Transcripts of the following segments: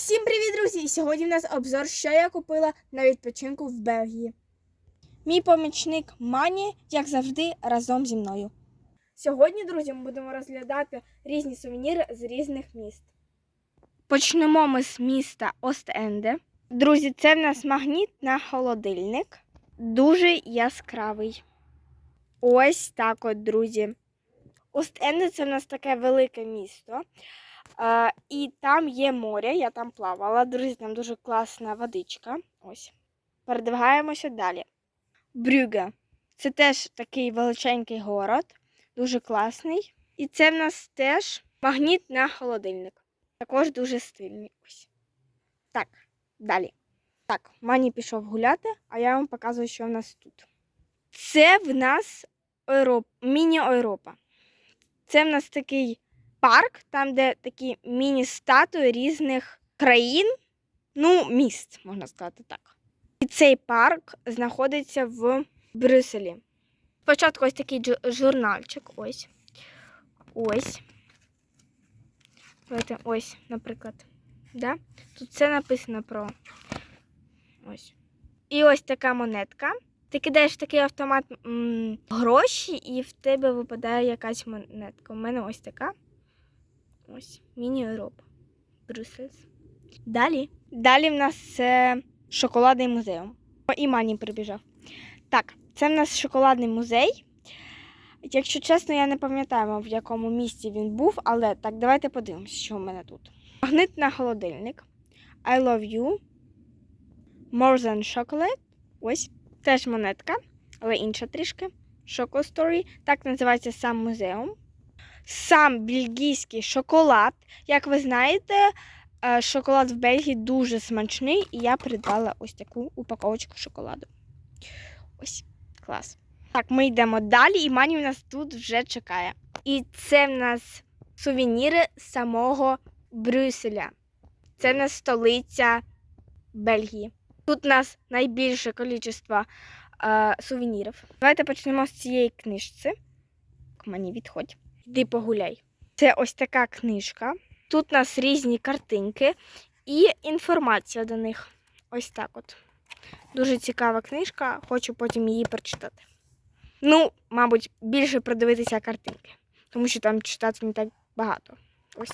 Всім привіт, друзі! Сьогодні в нас обзор, що я купила на відпочинку в Бельгії. Мій помічник Мані, як завжди, разом зі мною. Сьогодні, друзі, ми будемо розглядати різні сувеніри з різних міст. Почнемо ми з міста Ост-Енде. Друзі, це в нас магніт на холодильник. Дуже яскравий. Ось так от, друзі. Ост-Енде це в нас таке велике місто. І там є море, я там плавала. Друзі, там дуже класна водичка. Ось. Передвигаємося далі. Брюге. Це теж такий величенький город, дуже класний. І це в нас теж магніт на холодильник. Також дуже стильний. Ось. Так, далі. Так, Мані пішов гуляти, а я вам показую, що в нас тут. Це в нас Europe, міні-Європа. Це в нас такий парк, там, де такі міні-статуї різних країн, ну, міст, можна сказати так. І цей парк знаходиться в Брюсселі. Спочатку ось такий журнальчик. Ось. Ось. Ось, наприклад. Да? Тут все написано про. Ось. І ось така монетка. Ти кидаєш такий автомат м, гроші, і в тебе випадає якась монетка. У мене ось така. Ось, міні-Європа. Брюссельс. Далі. Далі в нас це шоколадний музеум. О, і Мані прибіжав. Так, це в нас шоколадний музей. Якщо чесно, я не пам'ятаю, в якому місці він був, але так, давайте подивимося, що в мене тут. Магнит на холодильник. I love you. More than chocolate. Ось. Теж монетка, але інша трішки. Choco Story. Так називається сам музеум сам бельгійський шоколад. Як ви знаєте, е, шоколад в Бельгії дуже смачний, і я придбала ось таку упаковочку шоколаду. Ось, клас. Так, ми йдемо далі, і Мані в нас тут вже чекає. І це в нас сувеніри самого Брюсселя. Це в нас столиця Бельгії. Тут у нас найбільше кількість е, сувенірів. Давайте почнемо з цієї книжці. Мані, відходь. Йди погуляй. Це ось така книжка. Тут у нас різні картинки і інформація до них. Ось так от. Дуже цікава книжка, хочу потім її прочитати. Ну, мабуть, більше продивитися картинки, тому що там читати не так багато. Ось.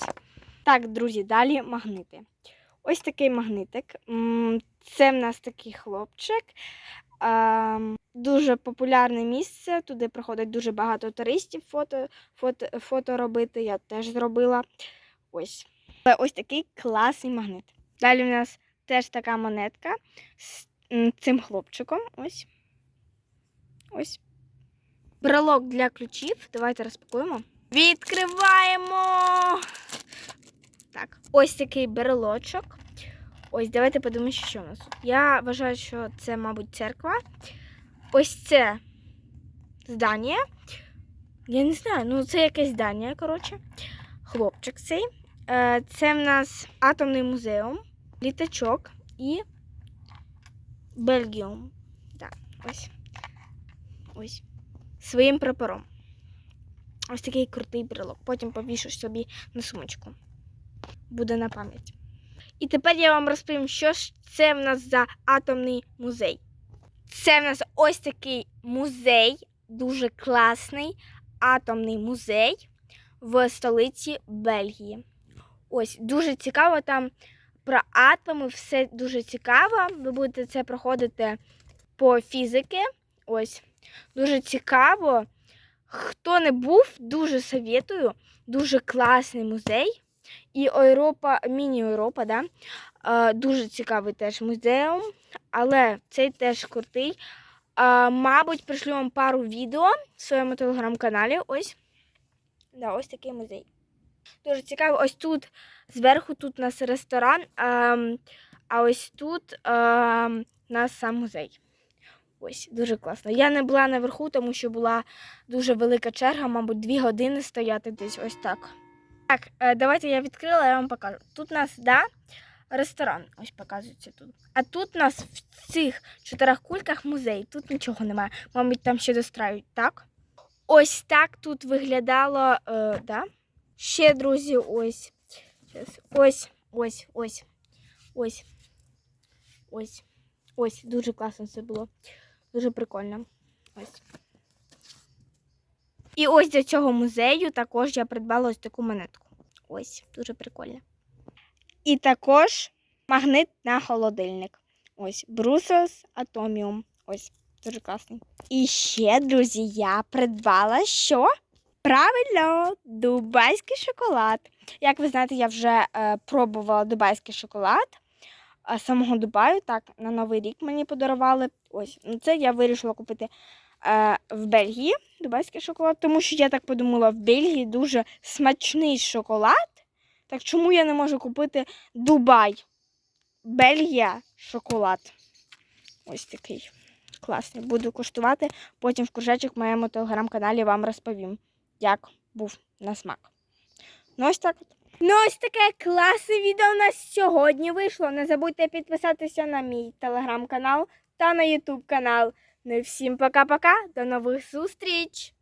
Так, друзі, далі магнити. Ось такий магнитик. Це в нас такий хлопчик. Ем, Дуже популярне місце. Туди приходить дуже багато туристів фото, фото, фото робити. Я теж зробила. Ось. Ось такий класний магнит. Далі в нас теж така монетка з цим хлопчиком. Ось. Ось. Брелок для ключів. Давайте розпакуємо. Відкриваємо. Так, ось такий брелочок. Ось, давайте подивимося, що у нас. Я вважаю, що це, мабуть, церква. Ось це здання. Я не знаю, ну це якесь здання, коротше. Хлопчик цей. Е, Це в нас атомний музеум, літачок і Бельгіум. Так, ось. Ось. Своїм прапором. Ось такий крутий брелок. Потім повішу собі на сумочку. Буде на пам'ять. І тепер я вам розповім, що ж це в нас за атомний музей. Це в нас ось такий музей, дуже класний атомний музей в столиці Бельгії. Ось, дуже цікаво там про атоми, все дуже цікаво. Ви будете це проходити по фізики. Ось, дуже цікаво. Хто не був, дуже советую. Дуже класний музей. І Європа, міні-Європа, да? е, дуже цікавий теж музеум, але цей теж крутий. Е, мабуть, пришлю вам пару відео в своєму телеграм-каналі. Ось. Да, ось такий музей. Дуже цікаво. Ось тут зверху тут у нас ресторан, е, а ось тут е, у нас сам музей. Ось, дуже класно. Я не була наверху, тому що була дуже велика черга, мабуть, дві години стояти десь ось так. Так, е, давайте я відкрила, я вам покажу. Тут у нас, да, ресторан, ось показується тут. А тут у нас в цих чотирьох кульках музей. Тут нічого немає. Мабуть, там ще достраюють, так? Ось так тут виглядало, е, да? Ще, друзі, ось. Ось, ось, ось. Ось. Ось. Ось, дуже класно це було. Дуже прикольно. Ось. І ось до цього музею також я придбала ось таку монетку. Ось, дуже прикольно. І також магнит на холодильник. Ось Брусос Атоміум. Ось, дуже класний. І ще, друзі, я придбала що? Правильно, дубайський шоколад. Як ви знаєте, я вже е, пробувала дубайський шоколад самого Дубаю. Так, на Новий рік мені подарували. Ось, ну це я вирішила купити в Бельгії дубайський шоколад, тому що я так подумала, в Бельгії дуже смачний шоколад. Так чому я не можу купити Дубай? Бельгія шоколад. Ось такий класний. Буду куштувати. Потім в кружечок в моєму телеграм-каналі вам розповім, як був на смак. Ну, ось так. Ну, ось таке класне відео у нас сьогодні вийшло. Не забудьте підписатися на мій телеграм-канал та на ютуб канал. Ну і всім пока-пока. До нових зустріч!